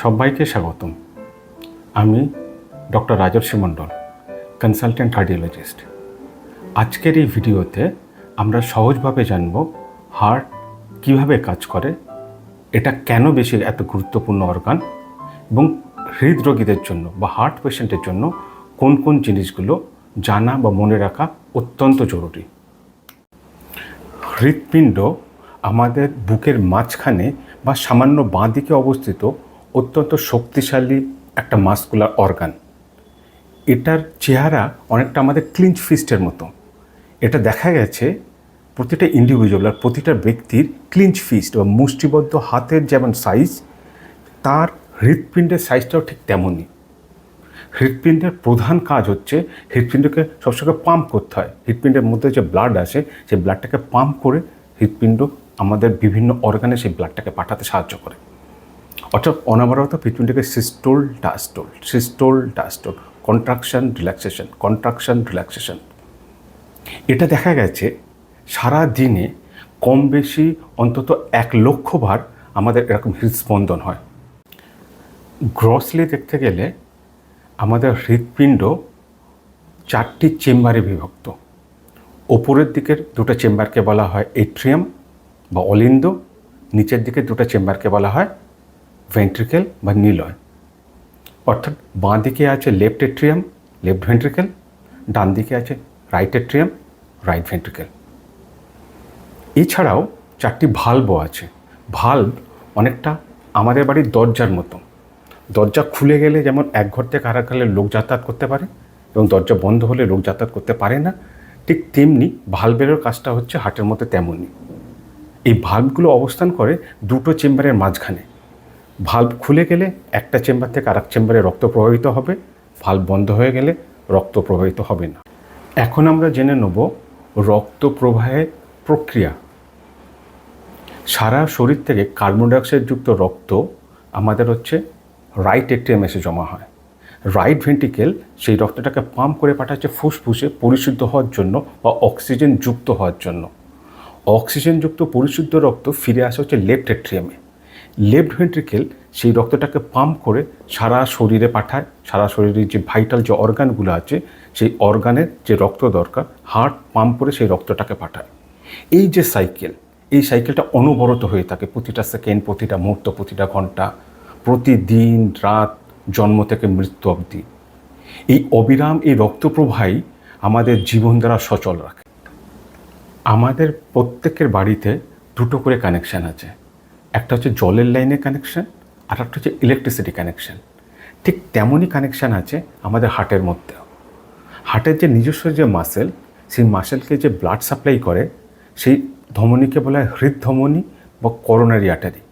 সবাইকে স্বাগতম। আমি doctor Rajarshi Mondal consultant cardiologist আজকের এই ভিডিওতে আমরা সহজভাবে জানব হার্ট কীভাবে কাজ করে, এটা কেন বেশি এত গুরুত্বপূর্ণ অর্গান এবং হৃদরোগীদের জন্য বা হার্ট পেশেন্টের জন্য কোন কোন জিনিসগুলো জানা বা মনে রাখা অত্যন্ত জরুরি। হৃৎপিণ্ড আমাদের বুকের মাঝখানে বা সামান্য বাঁ দিকে অবস্থিত অত্যন্ত শক্তিশালী একটা মাস্কুলার অর্গান। এটার চেহারা অনেকটা আমাদের ক্লিঞ্চ ফিস্টের মতো। এটা দেখা গেছে প্রতিটা ইন্ডিভিজুয়াল আর প্রতিটা ব্যক্তির ক্লিঞ্চ ফিস্ট বা মুষ্টিবদ্ধ হাতের যেমন সাইজ তার হৃৎপিণ্ডের সাইজটাও ঠিক তেমনই। হৃৎপিণ্ডের প্রধান কাজ হচ্ছে হৃৎপিণ্ডকে সবসময় পাম্প করতে হয়। হৃৎপিণ্ডের মধ্যে যে ব্লাড আসে, সেই ব্লাডটাকে পাম্প করে হৃৎপিণ্ড আমাদের বিভিন্ন অর্গানে সেই ব্লাডটাকে পাঠাতে সাহায্য করে। অর্থাৎ অনবরত হৃৎপিণ্ডকে systole diastole systole diastole, contraction, relaxation contraction, relaxation. এটা দেখা গেছে সারা দিনে কম বেশি অন্তত এক লক্ষ বার আমাদের এরকম হৃদস্পন্দন হয়। গ্রসলি দেখতে গেলে আমাদের হৃৎপিণ্ড চারটি চেম্বারে বিভক্ত। ওপরের দিকের দুটো চেম্বারকে বলা হয় এট্রিয়াম বা অলিন্দ, নিচের দিকে দুটো চেম্বারকে বলা হয় ভেন্ট্রিকেল বা নিলয় অর্থাৎ বাঁ দিকে আছে লেফট এট্রিয়াম লেফট ভেন্ট্রিকেল ডান দিকে আছে রাইট এট্রিয়াম রাইট ভেন্ট্রিকেল এছাড়াও চারটি ভাল্বও আছে। ভাল্ব অনেকটা আমাদের বাড়ির দরজার মতো। দরজা খুলে গেলে যেমন এক ঘর থেকে আরেক ঘরে লোক যাতায়াত করতে পারে এবং দরজা বন্ধ হলে লোক যাতায়াত করতে পারে না, ঠিক তেমনি ভাল্বেরও কাজটা হচ্ছে হাটের মধ্যে তেমনই। এই ভাল্বগুলো অবস্থান করে দুটো চেম্বারের মাঝখানে। ভাল্ব খুলে গেলে একটা চেম্বার থেকে আরেক চেম্বারে রক্ত প্রবাহিত হবে ভাল্ব বন্ধ হয়ে গেলে রক্ত প্রবাহিত হবে না। এখন আমরা জেনে নেব রক্ত প্রবাহের প্রক্রিয়া। সারা শরীর থেকে কার্বন ডাইঅক্সাইডযুক্ত রক্ত আমাদের হচ্ছে রাইট এট্রিয়াম এসে জমা হয়। রাইট ভেন্টিকেল সেই রক্তটাকে পাম্প করে পাঠাচ্ছে ফুসফুসে পরিশুদ্ধ হওয়ার জন্য বা অক্সিজেন যুক্ত হওয়ার জন্য। অক্সিজেনযুক্ত পরিশুদ্ধ রক্ত ফিরে আসে হচ্ছে লেফট এট্রিয়ামে লেফট ভেন্ট্রিকেল সেই রক্তটাকে পাম্প করে সারা শরীরে পাঠায়, সারা শরীরের যে ভাইটাল যে অর্গানগুলো আছে, সেই অর্গানের যে রক্ত দরকার হার্ট পাম্প করে সেই রক্তটাকে পাঠায়। এই যে সাইকেল এই সাইকেলটা অনবরত হয়ে থাকে, প্রতিটা সেকেন্ড প্রতিটা মুহূর্ত, প্রতিটা ঘণ্টা, প্রতিদিন রাত, জন্ম থেকে মৃত্যু অবধি। এই অবিরাম, এই রক্তপ্রবাহই আমাদের জীবনধারা সচল রাখে। আমাদের প্রত্যেকের বাড়িতে দুটো করে কানেকশান আছে। একটা হচ্ছে জলের লাইনে কানেকশান আর একটা হচ্ছে ইলেকট্রিসিটি কানেকশান ঠিক তেমনই কানেকশান আছে আমাদের হার্টের মধ্যেও। হার্টের যে নিজস্ব যে মাসেল সেই মাসেলকে যে ব্লাড সাপ্লাই করে, সেই ধমনীকে বলা হয় হৃদধমনী বা করোনারি আটারি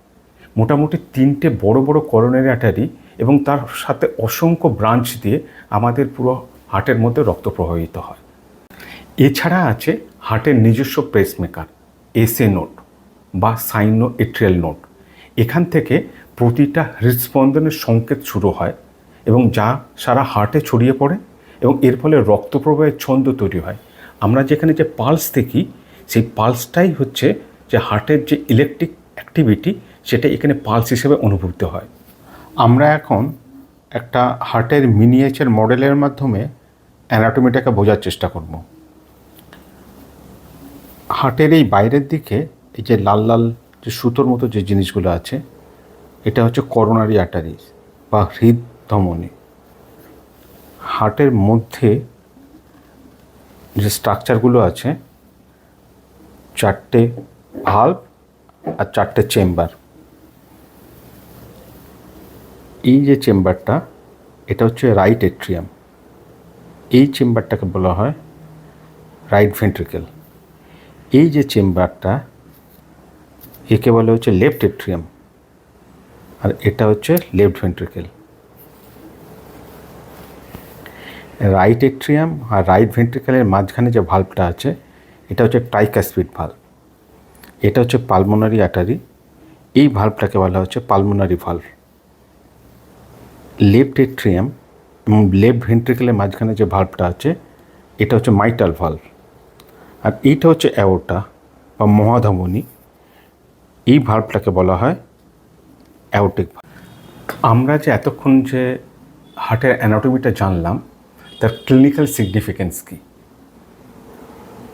মোটামুটি তিনটে বড় বড় করোনারি আটারি এবং তার সাথে অসংখ্য ব্রাঞ্চ দিয়ে আমাদের পুরো হার্টের মধ্যে রক্ত প্রবাহিত হয়। এছাড়া আছে হার্টের নিজস্ব প্রেসমেকার এসএ নোট বা সাইনো এট্রিয়াল নোট এখান থেকে প্রতিটা হৃদস্পন্দনের সংকেত শুরু হয় এবং যা সারা হার্টে ছড়িয়ে পড়ে এবং এর ফলে রক্ত প্রবাহের ছন্দ তৈরি হয়। আমরা যেখানে যে পালস দেখি, সেই পালসটাই হচ্ছে যে হার্টের যে ইলেকট্রিক অ্যাক্টিভিটি সেটা এখানে পালস হিসেবে অনুভূত হয়। আমরা এখন একটা হার্টের মিনিয়েচার মডেলের মাধ্যমে অ্যানাটমিটাকে বোঝার চেষ্টা করব। হার্টের এই বাইরের দিকে এই যে লাল লাল যে সুতোর মতো যে জিনিসগুলো আছে, এটা হচ্ছে করোনারি আর্টারিস বা হৃদ ধমনী হার্টের মধ্যে যে স্ট্রাকচারগুলো আছে, চারটে ভাল্ব আর চারটে চেম্বার এই যে চেম্বারটা এটা হচ্ছে রাইট এট্রিয়াম এই চেম্বারটাকে বলা হয় রাইট ভেন্ট্রিকেল এই যে চেম্বারটা একে বলে হচ্ছে লেফট এট্রিয়াম আর এটা হচ্ছে লেফট ভেন্ট্রিকেল রাইট এট্রিয়াম আর রাইট ভেন্ট্রিকেলের মাঝখানে যে ভাল্বটা আছে, এটা হচ্ছে ট্রাইকাসপিড ভাল্ব এটা হচ্ছে পালমোনারি আটারি এই ভাল্বটাকে বলা হচ্ছে পালমোনারি ভাল্ব লেফট এট্রিয়াম এবং লেফট ভেন্ট্রিকেলের মাঝখানে যে ভাল্বটা আছে, এটা হচ্ছে মাইটাল ভাল্ব আর এইটা হচ্ছে অ্যাওটা বা মহাধমনী। এই ভাল্বটাকে বলা হয় অ্যাওটিক আমরা যে এতক্ষণ যে হার্টের অ্যানাটমিটা জানলাম, তার ক্লিনিক্যাল সিগনিফিকেন্স কী?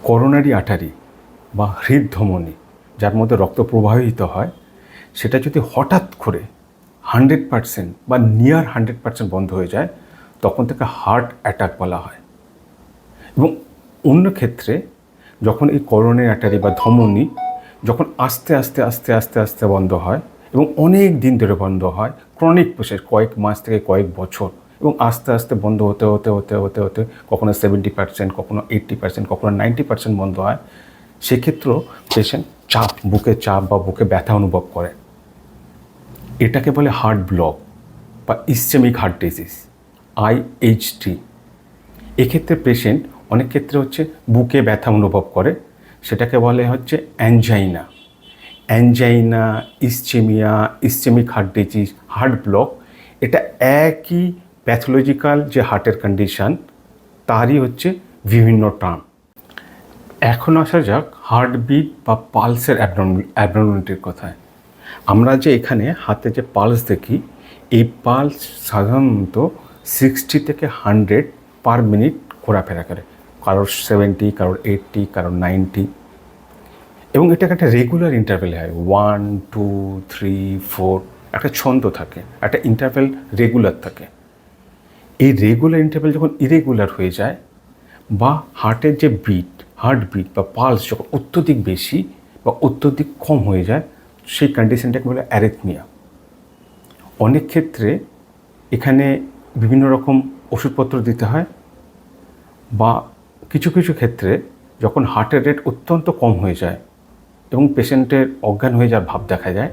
করোনারি আটারি বা হৃদধমনী, যার মধ্যে রক্ত প্রবাহিত হয়, সেটা যদি হঠাৎ করে হান্ড্রেড পারসেন্ট বা নিয়ার হান্ড্রেড পারসেন্ট বন্ধ হয়ে যায়, তখন তাকে হার্ট অ্যাটাক বলা হয়। এবং অন্য ক্ষেত্রে যখন এই করোনারি আটারি বা ধমনী যখন আস্তে আস্তে আস্তে আস্তে আস্তে বন্ধ হয় এবং অনেক দিন ধরে বন্ধ হয়, ক্রনিক প্রসেস কয়েক মাস থেকে কয়েক বছর এবং আস্তে আস্তে বন্ধ হতে হতে হতে হতে হতে কখনো সেভেন্টি পার্সেন্ট কখনো এইট্টি পার্সেন্ট কখনো নাইনটি পার্সেন্ট বন্ধ হয়, সেক্ষেত্রেও পেশেন্ট চাপ, বুকে চাপ বা বুকে ব্যথা অনুভব করে। এটাকে বলে হার্ট ব্লক বা ইসচেমিক হার্ট ডিজিজ আইএইচটি এক্ষেত্রে পেশেন্ট অনেক ক্ষেত্রে হচ্ছে বুকে ব্যথা অনুভব করে সেটাকে বলে হচ্ছে angina angina ischaemia ischaemic heart disease heart block এটা একই প্যাথোলজিক্যাল যে হার্টের কন্ডিশন তারই হচ্ছে বিভিন্ন টার্ম এখন আসা যাক হার্টবিট বা পালসের অ্যাবনর্মালিটির কথায়। আমরা যে এখানে হাতে যে পালস দেখি, এই পালস সাধারণত সিক্সটি থেকে হান্ড্রেড পার মিনিট ঘোরাফেরা করে। কারোর সেভেন্টি কারোর এইটটি কারোর নাইনটি এবং এটা একটা রেগুলার ইন্টারভেলে হয়। ওয়ান টু থ্রি ফোর একটা ছন্দ থাকে, একটা ইন্টারভেল রেগুলার থাকে। এই রেগুলার ইন্টারভেল যখন ইরেগুলার হয়ে যায়, বা হার্টের যে বিট হার্ট বিট বা পালস যখন অত্যধিক বেশি বা অত্যধিক কম হয়ে যায়, সেই কন্ডিশনটাকে বলে অ্যারেথমিয়া অনেক ক্ষেত্রে এখানে বিভিন্ন রকম ওষুধপত্র দিতে হয়, বা কিছু কিছু ক্ষেত্রে যখন হার্টের রেট অত্যন্ত কম হয়ে যায় এবং পেশেন্টের অজ্ঞান হয়ে যাওয়ার ভাব দেখা যায়,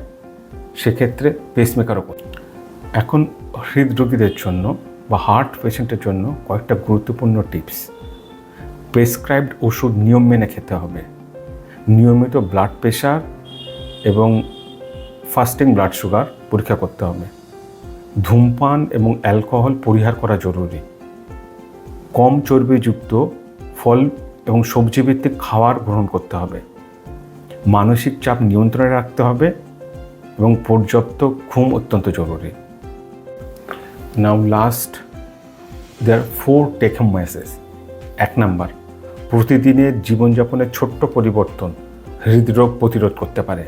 সেক্ষেত্রে পেসমেকারও এখন হৃদরোগীদের জন্য বা হার্ট পেশেন্টের জন্য কয়েকটা গুরুত্বপূর্ণ টিপস প্রেসক্রাইবড ওষুধ নিয়ম মেনে খেতে হবে। নিয়মিত ব্লাড প্রেশার এবং ফাস্টিং ব্লাড সুগার পরীক্ষা করতে হবে। ধূমপান এবং অ্যালকোহল পরিহার করা জরুরি। কম চর্বিযুক্ত ফল এবং সবজি সবজিভিত্তিক খাবার গ্রহণ করতে হবে। মানসিক চাপ নিয়ন্ত্রণে রাখতে হবে এবং পর্যাপ্ত ঘুম অত্যন্ত জরুরি। Now last there four take home message এক নাম্বার, প্রতিদিনের জীবনযাপনের ছোট্ট পরিবর্তন হৃদরোগ প্রতিরোধ করতে পারে।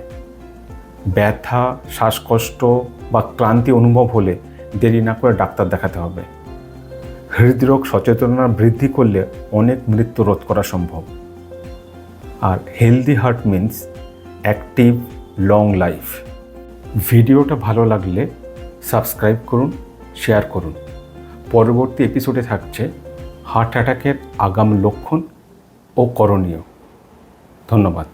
ব্যথা, শ্বাসকষ্ট বা ক্লান্তি অনুভব হলে দেরি না করে ডাক্তার দেখাতে হবে। হৃদরোগ সচেতনতা বৃদ্ধি করলে অনেক মৃত্যু রোধ করা সম্ভব। আর healthy heart means active long life ভিডিওটা ভালো লাগলে সাবস্ক্রাইব করুন শেয়ার করুন। পরবর্তী এপিসোডে থাকছে হার্ট অ্যাটাকের আগাম লক্ষণ ও করণীয়। ধন্যবাদ।